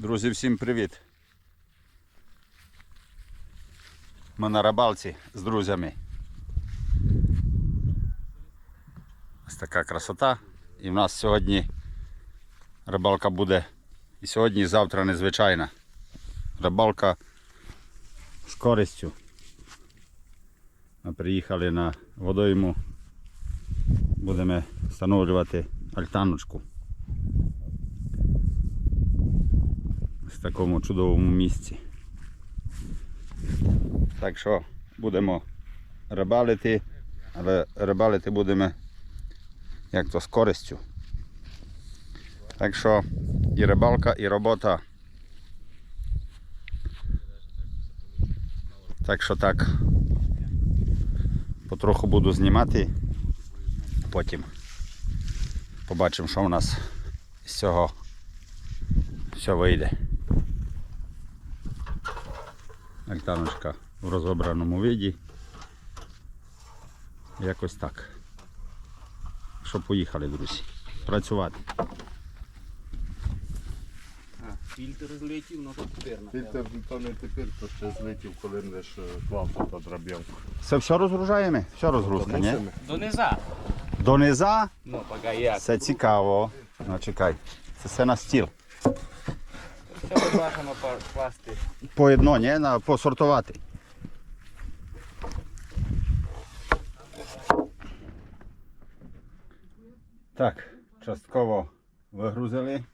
Друзі, всім привіт! Ми на рибалці з друзями. Ось така красота. І в нас сьогодні рибалка буде і сьогодні, і завтра незвичайна. Рибалка з користю. Ми приїхали на водойму. Будемо встановлювати альтаночку. В такому чудовому місці. Так що будемо рибалити, але рибалити будемо як то з користю. Так що і рибалка, і робота. Так що так. Потроху буду знімати, потім побачимо, що в нас з цього все вийде. Альтаночка в розобраному виді. Якось так. Що поїхали, друзі. Працювати. Фільтр злетів, ну тут тепер Фільтр то не тепер, то ще злетів, коли не ж клав тут драб'янку. Це все розгружаємо? Все розгрузка, ні? Дониза. Дониза. Ну, поки як. Це цікаво. Ну чекай. Це все на стіл. Все бажано класти. Поєдно, ні? На, посортувати. Так, частково вигрузили.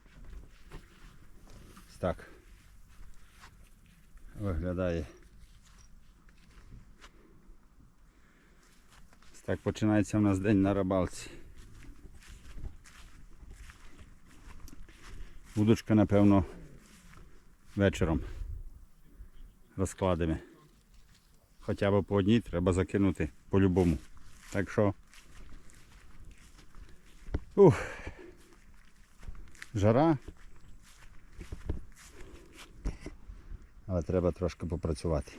Так. Виглядає. Так починається в нас день на рибалці. Удочка, напевно, вечором розкладемо. Хоча б по одній треба закинути по-любому. Так що. Ух. Жара. Але треба трошки попрацювати.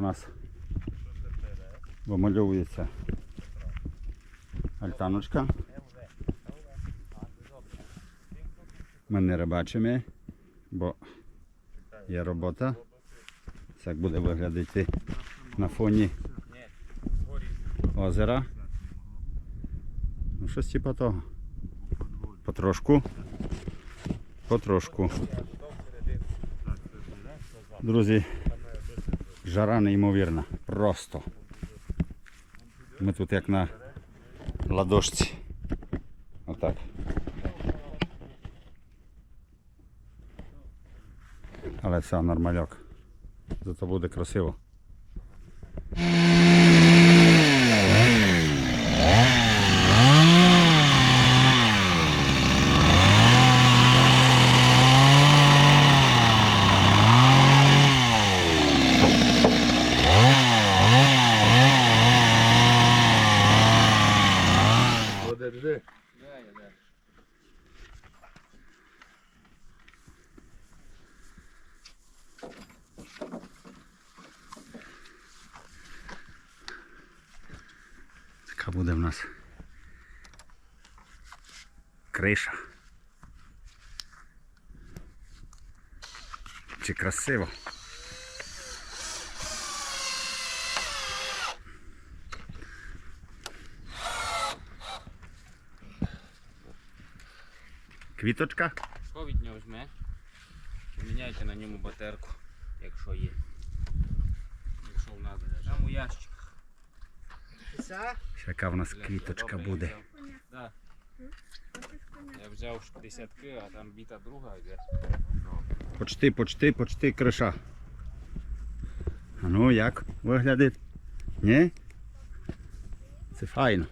У нас вимальовується альтаночка. Ми не рибачимо, бо є робота. Як буде виглядати на фоні озера. Ну щось типа того. Потрошку. Потрошку. Друзі, жара неймовірна. Просто. Ми тут як на ладошці. Отак. Але все нормальок. Зато буде красиво. Така буде в нас криша. Чи красиво? Квіточка? Що від нього візьме? Поміняйте на ньому батерку, якщо є. Якщо в нас там у ящиках. Яка в нас квіточка буде. Я взяв десятки, а там біта друга йде. Почти, почти, почти криша. А ну як виглядить? Ні? Це файно.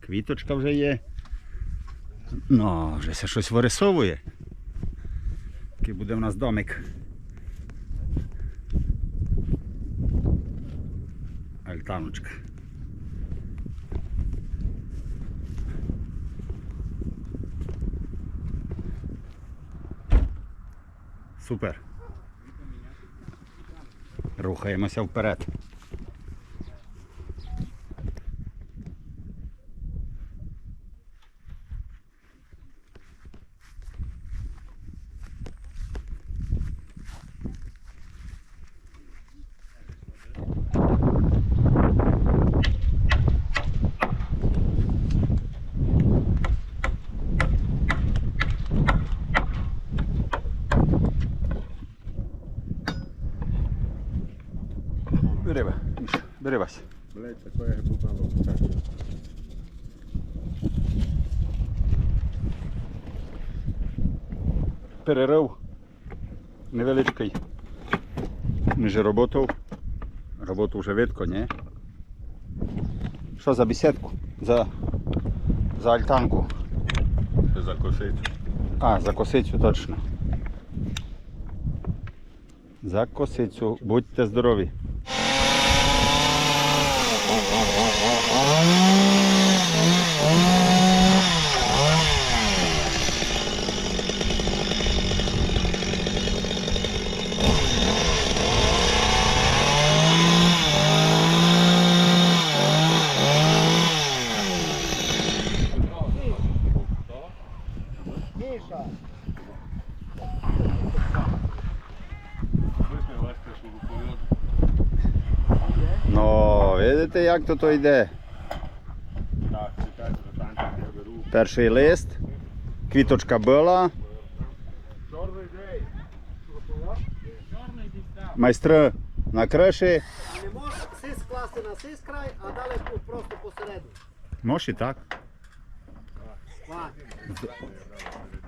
Квіточка вже є. Ну, вже все щось вирисовує. Такий буде в нас домик. альтаночка. Супер. Рухаємося вперед. Бери Вася. Блять, такое губало. Перерив невеличкий між роботу. Роботу вже видко, ні? Що за бесідку? За, за альтанку. Закосить. А, за косицю точно. За косицю. Будьте здорові. Видите, як то то йде. Перший лист. Квіточка була. Чорний дей. Чорний дістав. Майстри на криші. Не можеш сис класти на сис край, а далі тут просто посередині. Може і так.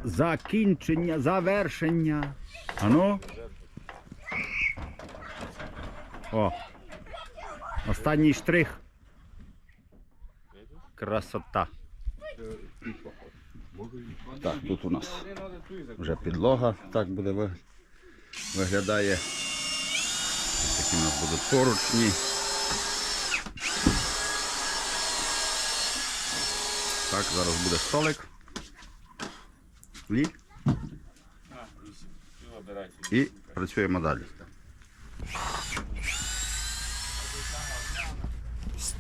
Закінчення, завершення. Ану. О. Останній штрих. Красота. Так, тут у нас вже підлога так буде виглядає. Такі у нас будуть поручні. Так, зараз буде столик. І, і працюємо далі.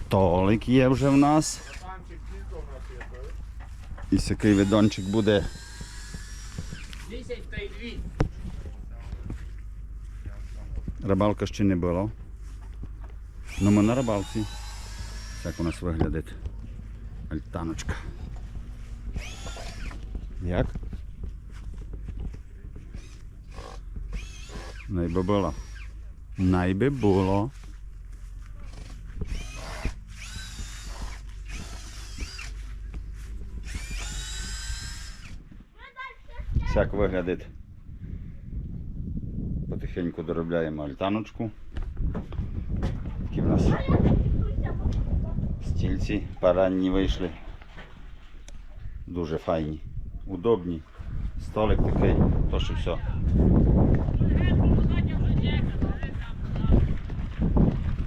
Столик є вже в нас. І такий видончик буде. 10 та й дві. Рибалка ще не було. Ну ми на рибалці. Так у нас виглядить альтаночка. Як? Найби було. Найби було. Всяк виглядить. Потихеньку доробляємо альтаночку. Такі в нас стільці паранні вийшли. Дуже файні, удобні. Столик такий, то що все.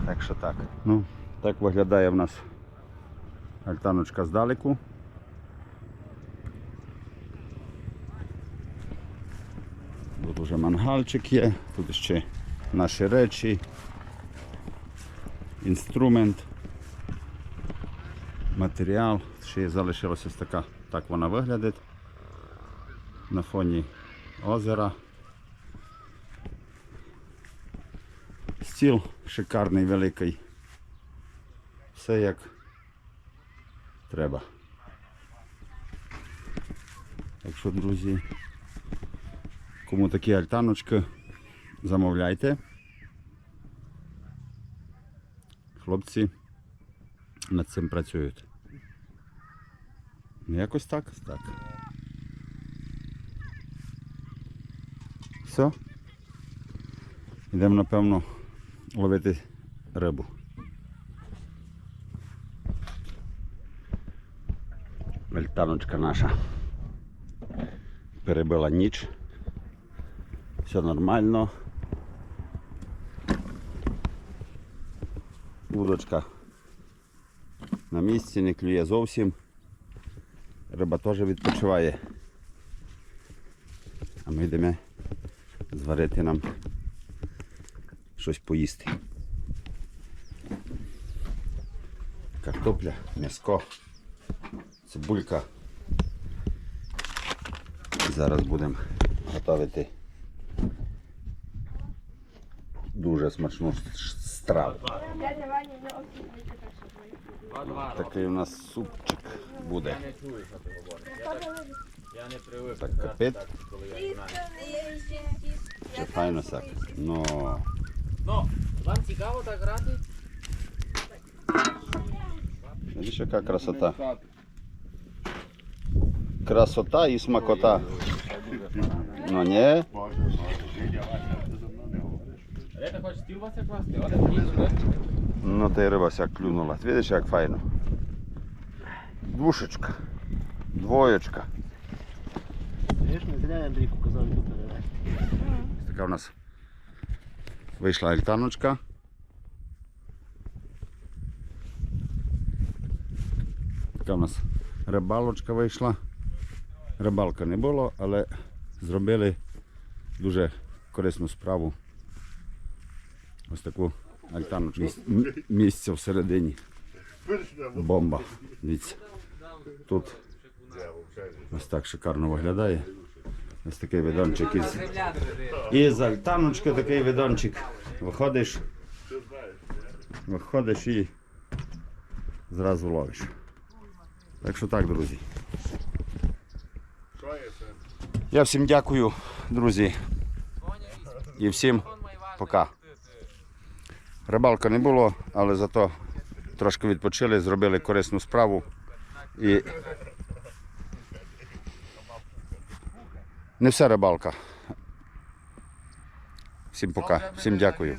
Так що так. Ну, так виглядає в нас альтаночка здалеку. Тут уже мангальчик є, тут ще наші речі, інструмент, матеріал. Ще залишилася така, так вона виглядить на фоні озера. Стіл шикарний, великий. Все як треба. Так що, друзі, Кому такі альтаночки, замовляйте. Хлопці над цим працюють. Ну, Якось так, так. Все. Йдемо, напевно, ловити рибу. Альтаночка наша перебила ніч. Все нормально. Удочка на місці, не клює зовсім. Риба теж відпочиває. А ми йдемо зварити нам щось поїсти. Картопля, м'яско, цибулька. Зараз будемо готувати дуже смачну страву. Такий у нас супчик буде. Я не так, не знаю. Це файно так. Ну, Ну, вам цікаво так грати? видиш, яка красота. Красота і смакота. Ну ні, Боже, Боже, Дідя Вася, ти за мною не ти хочеш стіл Вася класти? Такий ну та й риба ся клюнула. Видиш, як файно. Двушечка. Двоєчка. Видиш, не зря Андрійку казав, що перевести. Ось Така у нас вийшла альтаночка. Така у нас рибалочка вийшла. Рибалка не було, але зробили дуже корисну справу. Ось таку альтаночку. Місце всередині. Бомба. Дивіться. Тут ось так шикарно виглядає. Ось такий видончик із і з альтаночки такий видончик. Виходиш, виходиш і зразу ловиш. Так що так, друзі. Я всім дякую, друзі. І всім пока. Рибалка не було, але зато трошки відпочили, зробили корисну справу. І не все рибалка. Всім пока, всім дякую.